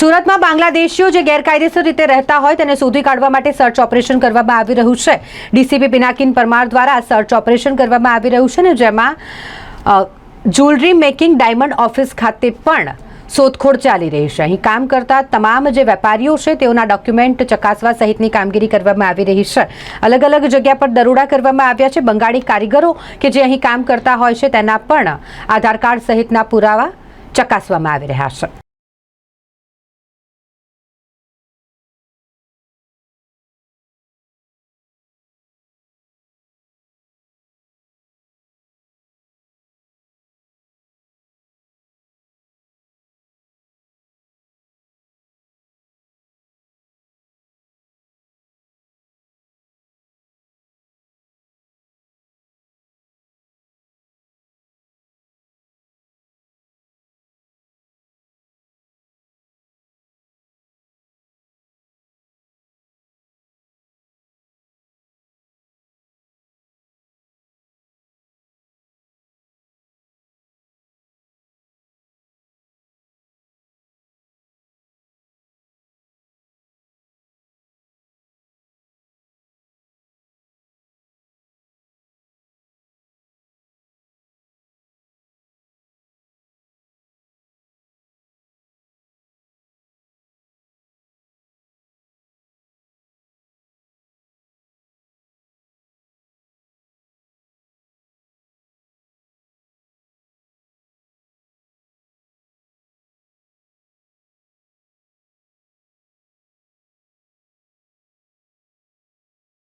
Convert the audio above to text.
સુરતમાં બાંગ્લાદેશીઓ જે ગેરકાયદેસર રીતે રહેતા હોય તેને શોધી કાઢવા માટે સર્ચ ઓપરેશન કરવામાં આવી રહ્યું છે. ડીસીપી પિનાકિન પરમાર દ્વારા સર્ચ ઓપરેશન કરવામાં આવી રહ્યું છે ને જેમાં જ્વેલરી મેકિંગ ડાયમંડ ઓફિસ ખાતે પણ શોધખોળ ચાલી રહી છે. અહીં કામ કરતા તમામ જે વેપારીઓ છે તેઓના ડોક્યુમેન્ટ ચકાસવા સહિતની કામગીરી કરવામાં આવી રહી છે. અલગ અલગ જગ્યા પર દરોડા કરવામાં આવ્યા છે. બંગાળી કારીગરો કે જે અહીં કામ કરતા હોય છે તેના પણ આધાર કાર્ડ સહિતના પુરાવા ચકાસવામાં આવી રહ્યા છે.